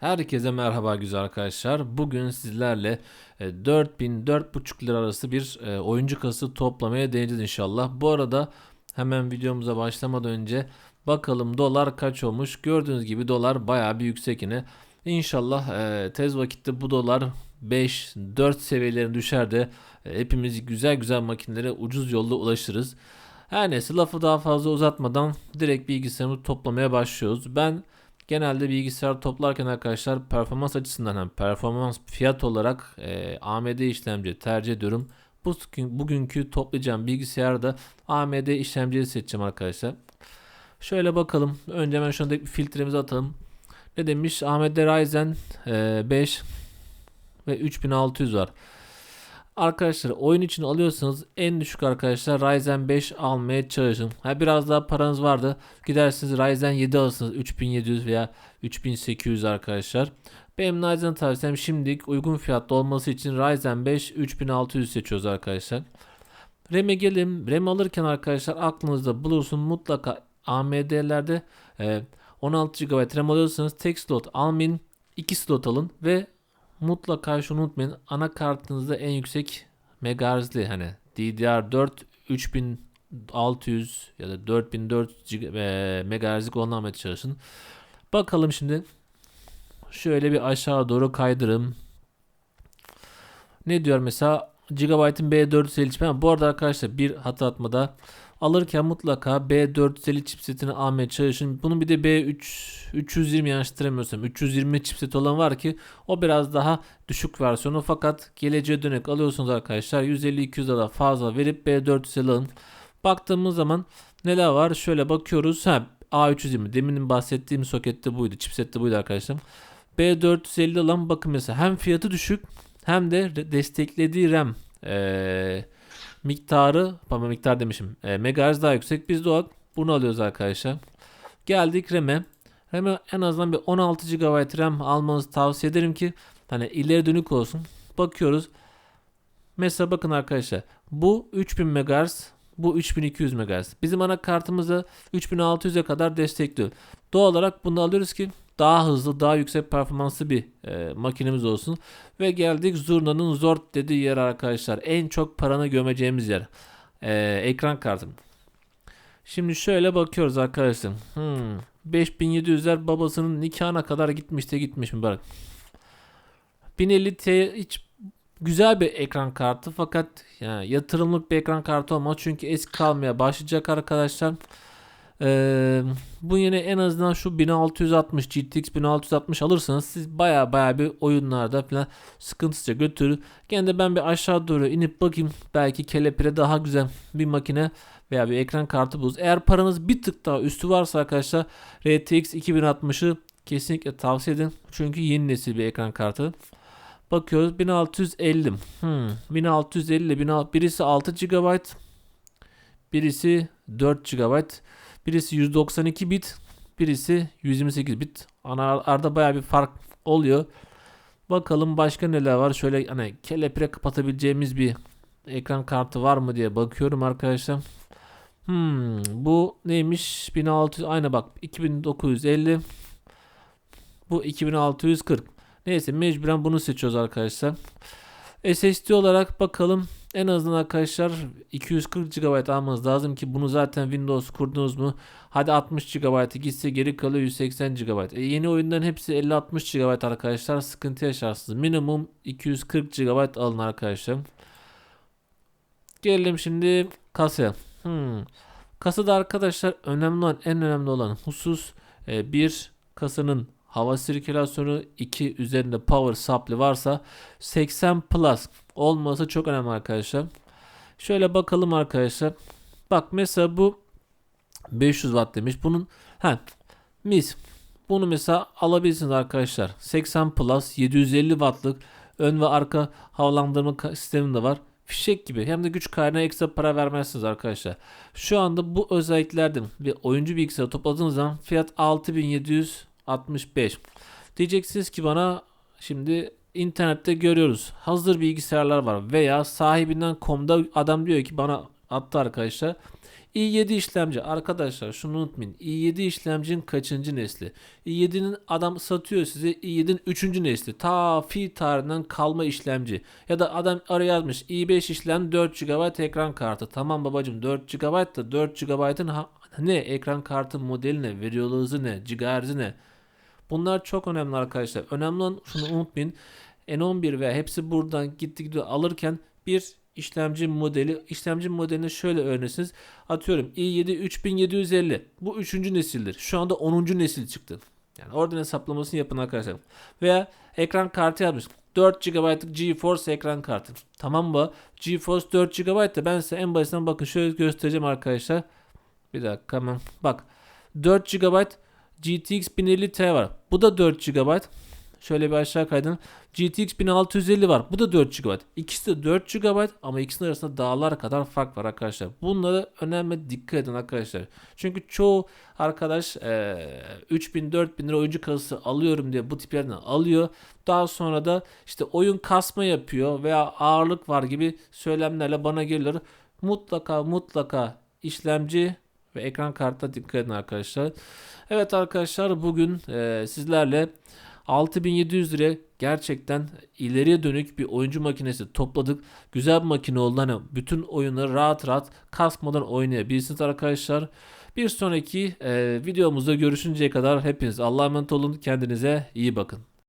Herkese merhaba güzel arkadaşlar. Bugün sizlerle e, 4000-4500 lira arası bir e, oyuncu kası toplamaya deneyeceğiz inşallah. Bu arada hemen videomuza başlamadan önce bakalım dolar kaç olmuş. Gördüğünüz gibi dolar bayağı bir yüksek yine. İnşallah e, tez vakitte bu dolar 5-4 seviyelerine düşer de e, hepimiz güzel güzel makinelere ucuz yolda ulaşırız. Her neyse lafı daha fazla uzatmadan direkt bilgisayarımızı toplamaya başlıyoruz. Ben genelde bilgisayar toplarken arkadaşlar performans açısından hem performans fiyat olarak e, AMD işlemci tercih ediyorum. Bu bugünkü toplayacağım bilgisayarda AMD işlemciyi seçeceğim arkadaşlar. Şöyle bakalım. Önce hemen şurada bir filtremizi atalım. Ne demiş? AMD Ryzen e, 5 ve 3600 var. Arkadaşlar oyun için alıyorsanız en düşük arkadaşlar Ryzen 5 almaya çalışın. Ha biraz daha paranız vardı. Gidersiniz Ryzen 7 alırsınız 3700 veya 3800 arkadaşlar. Benim Ryzen tavsiyem şimdilik uygun fiyatlı olması için Ryzen 5 3600 seçiyoruz arkadaşlar. RAM'e gelin. RAM alırken arkadaşlar aklınızda bulursun mutlaka AMD'lerde e, 16 GB RAM alıyorsanız tek slot almayın. 2 slot alın ve mutlaka şunu unutmayın. Anakartınızda en yüksek megahertzli hani DDR4 3600 ya da 4400 e, megahertzlik almaya çalışın. Bakalım şimdi. Şöyle bir aşağı doğru kaydırım. Ne diyor mesela? Gigabyte'ın B450 bu arada arkadaşlar bir hata atmada Alırken mutlaka B450 chipsetini almaya çalışın. Bunun bir de B3 320 yanlış hatırlamıyorsam 320 chipset olan var ki o biraz daha düşük versiyonu fakat geleceğe dönük alıyorsunuz arkadaşlar 150-200 dolar fazla verip B450 alın. Baktığımız zaman neler var şöyle bakıyoruz. Ha, A320 deminin bahsettiğim sokette buydu chipsette buydu arkadaşlar. B450 olan bakın mesela hem fiyatı düşük hem de desteklediği RAM ee, miktarı, pardon miktar demişim. E, megahertz daha yüksek. Biz de bunu alıyoruz arkadaşlar. Geldik RAM'e. RAM'e en azından bir 16 GB RAM almanızı tavsiye ederim ki hani ileri dönük olsun. Bakıyoruz. Mesela bakın arkadaşlar. Bu 3000 MHz, bu 3200 MHz. Bizim anakartımızı 3600'e kadar destekliyor. Doğal olarak bunu alıyoruz ki daha hızlı, daha yüksek performanslı bir e, makinemiz olsun. Ve geldik Zurna'nın Zord dediği yer arkadaşlar. En çok paranı gömeceğimiz yer. E, ekran kartım. Şimdi şöyle bakıyoruz arkadaşlar. Hmm, 5700'ler babasının nikahına kadar gitmiş de gitmiş mi bak. 1050 T hiç güzel bir ekran kartı fakat yani yatırımlık bir ekran kartı olmaz çünkü eski kalmaya başlayacak arkadaşlar. Ee, bu yine en azından şu 1660 GTX 1660 alırsanız siz baya baya bir oyunlarda falan sıkıntısızca götürür. Gene de ben bir aşağı doğru inip bakayım belki kelepire daha güzel bir makine veya bir ekran kartı buluruz. Eğer paranız bir tık daha üstü varsa arkadaşlar RTX 2060'ı kesinlikle tavsiye edin. Çünkü yeni nesil bir ekran kartı. Bakıyoruz 1650. Hmm, 1650 birisi 6 GB birisi 4 GB Birisi 192 bit, birisi 128 bit. Arada baya bir fark oluyor. Bakalım başka neler var. Şöyle hani kelepire kapatabileceğimiz bir ekran kartı var mı diye bakıyorum arkadaşlar. Hmm, bu neymiş? 1600 aynı bak 2950 bu 2640. Neyse mecburen bunu seçiyoruz arkadaşlar. SSD olarak bakalım en azından arkadaşlar 240 GB almanız lazım ki bunu zaten Windows kurdunuz mu hadi 60 GB gitse geri kalıyor 180 GB. E, yeni oyunların hepsi 50-60 GB arkadaşlar sıkıntı yaşarsınız. Minimum 240 GB alın arkadaşlar. Gelelim şimdi kasaya. Hmm. Kasada arkadaşlar önemli olan en önemli olan husus e, bir kasanın hava sirkülasyonu 2 üzerinde power supply varsa 80 plus olması çok önemli arkadaşlar. Şöyle bakalım arkadaşlar. Bak mesela bu 500 watt demiş. Bunun ha mis. Bunu mesela alabilirsiniz arkadaşlar. 80 plus 750 wattlık ön ve arka havalandırma sistemi de var. Fişek gibi hem de güç kaynağı ekstra para vermezsiniz arkadaşlar. Şu anda bu özelliklerden bir oyuncu bilgisayarı topladığınız zaman fiyat 6765. Diyeceksiniz ki bana şimdi internette görüyoruz. Hazır bilgisayarlar var veya sahibinden komda adam diyor ki bana attı arkadaşlar. i7 işlemci arkadaşlar şunu unutmayın. i7 işlemcinin kaçıncı nesli? i7'nin adam satıyor size i7'nin 3. nesli. Ta fi tarihinden kalma işlemci. Ya da adam araya yazmış i5 işlem 4 GB ekran kartı. Tamam babacım 4 GB da 4 GB'ın ne ekran kartı modeli ne? Veriyor hızı ne? Gigahertz'i ne? Bunlar çok önemli arkadaşlar. Önemli olan şunu unutmayın. N11 ve hepsi buradan gitti gidiyor alırken bir işlemci modeli işlemci modelini şöyle öğrenirsiniz. Atıyorum i7 3750 bu 3. nesildir. Şu anda 10. nesil çıktı. Yani oradan hesaplamasını yapın arkadaşlar. Veya ekran kartı yapmış. 4 GB'lık GeForce ekran kartı. Tamam mı? GeForce 4 GB da ben size en basitinden bakın şöyle göstereceğim arkadaşlar. Bir dakika hemen. Bak 4 GB GTX 1050 Ti var. Bu da 4 GB. Şöyle bir aşağı kaydın. GTX 1650 var. Bu da 4 GB. İkisi de 4 GB ama ikisinin arasında dağlar kadar fark var arkadaşlar. Bunlara önemli dikkat edin arkadaşlar. Çünkü çoğu arkadaş eee 3000 4000 lira oyuncu kasası alıyorum diye bu tiplerden alıyor. Daha sonra da işte oyun kasma yapıyor veya ağırlık var gibi söylemlerle bana gelir. Mutlaka mutlaka işlemci ve ekran kartına dikkat edin arkadaşlar. Evet arkadaşlar bugün eee, sizlerle 6700 liraya gerçekten ileriye dönük bir oyuncu makinesi topladık. Güzel bir makine oldu. Hani bütün oyunları rahat rahat kasmadan oynayabilirsiniz arkadaşlar. Bir sonraki eee, videomuzda görüşünceye kadar hepiniz Allah'a emanet olun. Kendinize iyi bakın.